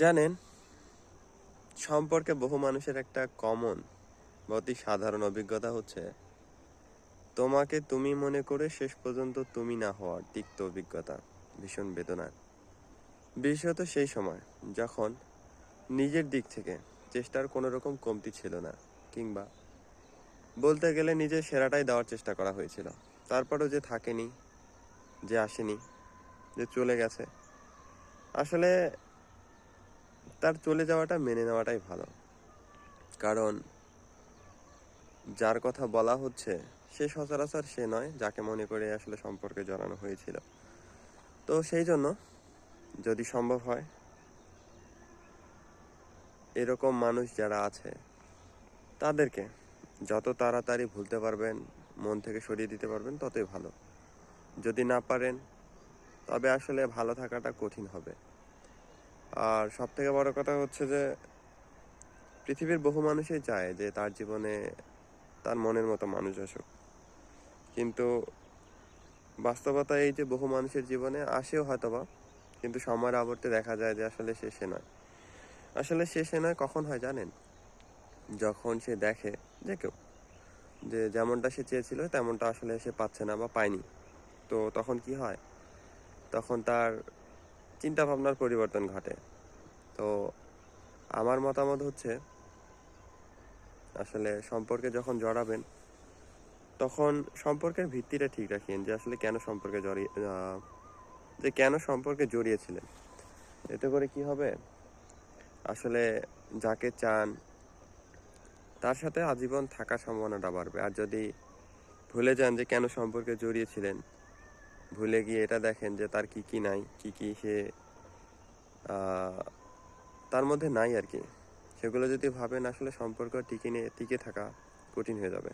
জানেন, সম্পর্কে বহু মানুষের একটা কমন অতি সাধারণ অভিজ্ঞতা হচ্ছে, তোমাকে তুমি মনে করে শেষ পর্যন্ত তুমি না হওয়ার তিক্ত অভিজ্ঞতা, ভীষণ বেদনার বিশেষত সেই সময়, যখন নিজের দিক থেকে চেষ্টার কোনো রকম কমতি ছিল না, কিংবা বলতে গেলে নিজের সেরাটাই দেওয়ার চেষ্টা করা হয়েছিল। তারপরও যে থাকেনি, যে আসেনি, যে চলে গেছে, আসলে তার চলে যাওয়াটা, মেনে নেওয়াটাই ভালো। কারণ যার কথা বলা হচ্ছে, সে সচরাচর সে নয়, যাকে মনে করে আসলে সম্পর্কে জড়ানো হয়েছিল। তো সেই জন্য যদি সম্ভব হয়, এরকম মানুষ যারা আছে, তাদেরকে যত তাড়াতাড়ি ভুলতে পারবেন, মন থেকে সরিয়ে দিতে পারবেন, ততই ভালো। যদি না পারেন, তবে আসলে ভালো থাকাটা কঠিন হবে। আর সব থেকে বড় কথা হচ্ছে যে, পৃথিবীর বহু মানুষই চায় যে তার জীবনে তার মনের মতো মানুষ আসুক। কিন্তু বাস্তবতা এই যে বহু মানুষের জীবনে আসেও হয়তোবা, কিন্তু সময়ের আবর্তে দেখা যায় যে আসলে সে সে নয়। আসলে সে সে নয়, কখন হয় জানেন? যখন সে দেখে যে কেউ, যে যেমনটা সে চেয়েছিল তেমনটা আসলে সে পাচ্ছে না বা পায়নি। তো তখন কি হয়? তখন তার চিন্তা ভাবনার পরিবর্তন ঘটে। তো আমার মতামত হচ্ছে, আসলে সম্পর্কে যখন জড়াবেন, তখন সম্পর্কের ভিত্তিটা ঠিক রাখিয়েন যে আসলে কেন সম্পর্কে জড়িয়ে যে কেন সম্পর্কে জড়িয়েছিলেন। এতে করে কি হবে? আসলে যাকে চান, তার সাথে আজীবন থাকার সম্ভাবনাটা বাড়বে। আর যদি ভুলে যান যে কেন সম্পর্কে জড়িয়েছিলেন ভুলে গিয়ে এটা দেখেন যে তার কি কি নাই, কি কি সে তার মধ্যে নাই আর কি। সেগুলো যদি ভাবেন, আসলে সম্পর্ক টিকে নিয়ে, টিকে থাকা কঠিন হয়ে যাবে।